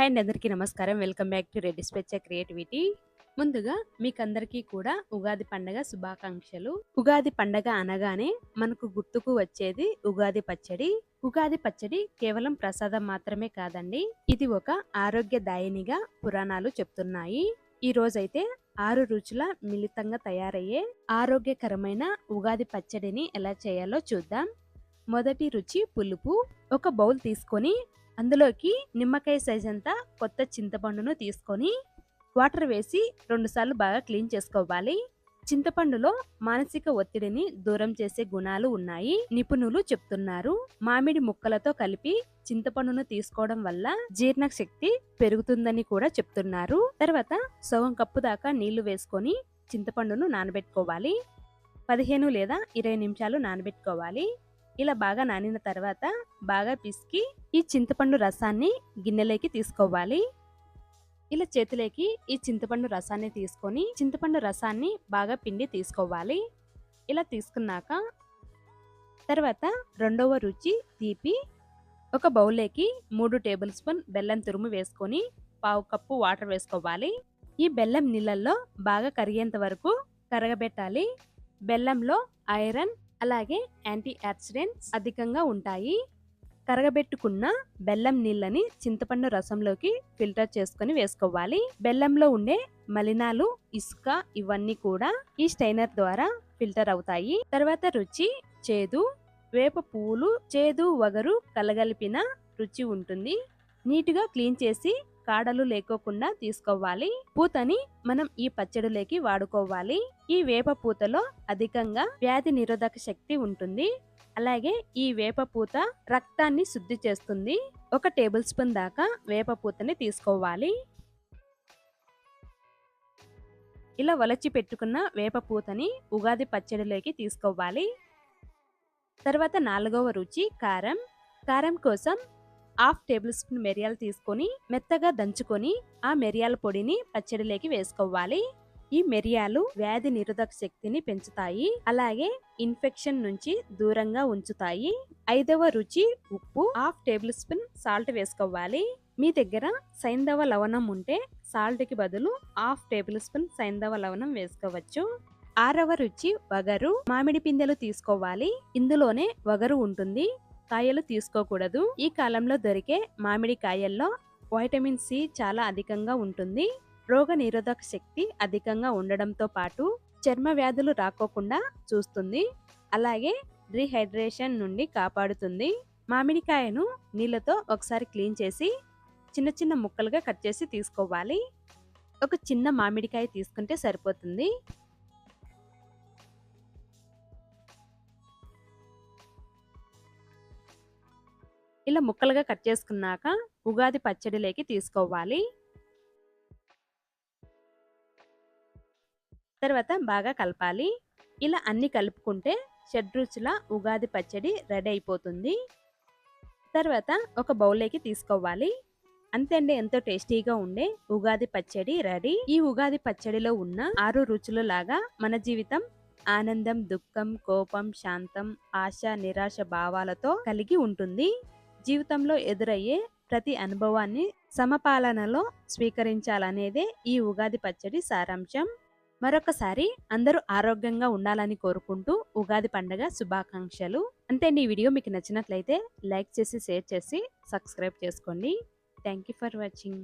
Hi అండి అందరికీ నమస్కారం. వెల్కమ్ బ్యాక్ టు రెడ్డి స్పెచ్చ క్రియేటివిటీ. ముందుగా మీకందరికీ కూడా ఉగాది పండగ శుభాకాంక్షలు. ఉగాది పండగ అనగానే మనకు గుర్తుకు వచ్చేది ఉగాది పచ్చడి. ఉగాది పచ్చడి కేవలం ప్రసాదం మాత్రమే కాదండి ఇది ఒక ఆరోగ్యదాయినిగా పురాణాలు చెప్తున్నాయి. ఈ రోజైతే ఆరు రుచుల మిళితంగా తయారయ్యే ఆరోగ్యకరమైన ఉగాది పచ్చడిని ఎలా చేయాలో చూద్దాం. మొదటి రుచి పులుపు. ఒక బౌల్ తీసుకొని అందులోకి నిమ్మకాయ సైజ్ అంతా కొత్త చింతపండును తీసుకొని వాటర్ వేసి రెండుసార్లు బాగా క్లీన్ చేసుకోవాలి. చింతపండులో మానసిక ఒత్తిడిని దూరం చేసే గుణాలు ఉన్నాయి. నిపుణులు చెప్తున్నారు. మామిడి ముక్కలతో కలిపి చింతపండును తీసుకోవడం వల్ల జీర్ణ శక్తి పెరుగుతుందని కూడా చెప్తున్నారు. తర్వాత సగం కప్పు దాకా నీళ్ళు వేసుకొని చింతపండును నానబెట్టుకోవాలి. పదిహేను లేదా ఇరవై నిమిషాలు నానబెట్టుకోవాలి. ఇలా బాగా నానిన తర్వాత బాగా పిసికి ఈ చింతపండు రసాన్ని గిన్నెలోకి తీసుకోవాలి. ఇలా చేతిలోకి ఈ చింతపండు రసాన్ని తీసుకొని చింతపండు రసాన్ని బాగా పిండి తీసుకోవాలి. ఇలా తీసుకున్నాక తర్వాత రెండవ రుచి తీపి ఒక బౌల్లోకి మూడు టేబుల్ స్పూన్ బెల్లం తురుము వేసుకొని పావు కప్పు వాటర్ వేసుకోవాలి. ఈ బెల్లం నీళ్ళల్లో బాగా కరిగేంత వరకు కరగబెట్టాలి. బెల్లంలో ఐరన్ అలాగే యాంటీ యాక్సిడెంట్స్ అధికంగా ఉంటాయి. కరగబెట్టుకున్న బెల్లం నీళ్ళని చింతపండు రసంలోకి ఫిల్టర్ చేసుకొని వేసుకోవాలి. బెల్లంలో ఉండే మలినాలు ఇసుక ఇవన్నీ కూడా ఈ స్టైనర్ ద్వారా ఫిల్టర్ అవుతాయి. తర్వాత రుచి చేదు వేప పువ్వులు చేదు వగరు కలగలిపిన రుచి ఉంటుంది. నీట్గా క్లీన్ చేసి కాడలు లేకోకుండా తీసుకోవాలి. పూతని మనం ఈ పచ్చడిలోకి వాడుకోవాలి. ఈ వేప పూతలో అధికంగా వ్యాధి నిరోధక శక్తి ఉంటుంది. అలాగే ఈ వేప పూత రక్తాన్ని శుద్ధి చేస్తుంది. ఒక టేబుల్ స్పూన్ దాకా వేప పూతని తీసుకోవాలి. ఇలా వలచి పెట్టుకున్న వేప పూతని ఉగాది పచ్చడిలోకి తీసుకోవాలి. తర్వాత నాలుగవ రుచి కారం. కారం కోసం హాఫ్ టేబుల్ స్పూన్ మిరియాలు తీసుకొని మెత్తగా దంచుకొని ఆ మిరియాల పొడిని పచ్చడిలోకి వేసుకోవాలి. ఈ మిరియాలు వ్యాధి నిరోధక శక్తిని పెంచుతాయి. అలాగే ఇన్ఫెక్షన్ నుంచి దూరంగా ఉంచుతాయి. ఐదవ రుచి ఉప్పు. హాఫ్ టేబుల్ స్పూన్ సాల్ట్ వేసుకోవాలి. మీ దగ్గర సైంధవ లవణం ఉంటే సాల్ట్కి బదులు హాఫ్ టేబుల్ స్పూన్ సైంధవ లవణం వేసుకోవచ్చు. ఆరవ రుచి వగరు. మామిడి పిందెలు తీసుకోవాలి. ఇందులోనే వగరు ఉంటుంది. కాయలు తీసుకోకూడదు. ఈ కాలంలో దొరికే మామిడి కాయల్లో వైటమిన్ సి చాలా అధికంగా ఉంటుంది. రోగ నిరోధక శక్తి అధికంగా ఉండడంతో పాటు చర్మ వ్యాధులు రాకోకుండా చూస్తుంది. అలాగే రీహైడ్రేషన్ నుండి కాపాడుతుంది. మామిడికాయను నీళ్ళతో ఒకసారి క్లీన్ చేసి చిన్న చిన్న ముక్కలుగా కట్ చేసి తీసుకోవాలి. ఒక చిన్న మామిడికాయ తీసుకుంటే సరిపోతుంది. ఇలా ముక్కలుగా కట్ చేసుకున్నాక ఉగాది పచ్చడిలోకి తీసుకోవాలి. తర్వాత బాగా కలపాలి. ఇలా అన్ని కలుపుకుంటే షడ్రుచుల ఉగాది పచ్చడి రెడీ అయిపోతుంది. తర్వాత ఒక బౌల్లోకి తీసుకోవాలి. అంతే అండి ఎంతో టేస్టీగా ఉండే ఉగాది పచ్చడి రెడీ. ఈ ఉగాది పచ్చడిలో ఉన్న ఆరు రుచుల లాగా మన జీవితం ఆనందం దుఃఖం కోపం శాంతం ఆశ నిరాశ భావాలతో కలిగి ఉంటుంది. జీవితంలో ఎదురయ్యే ప్రతి అనుభవాన్ని సమపాలనలో స్వీకరించాలనేదే ఈ ఉగాది పచ్చడి సారాంశం. మరొకసారి అందరూ ఆరోగ్యంగా ఉండాలని కోరుకుంటూ ఉగాది పండగ శుభాకాంక్షలు. అంతే ఈ వీడియో మీకు నచ్చినట్లయితే లైక్ చేసి షేర్ చేసి సబ్స్క్రైబ్ చేసుకోండి. Thank you for watching.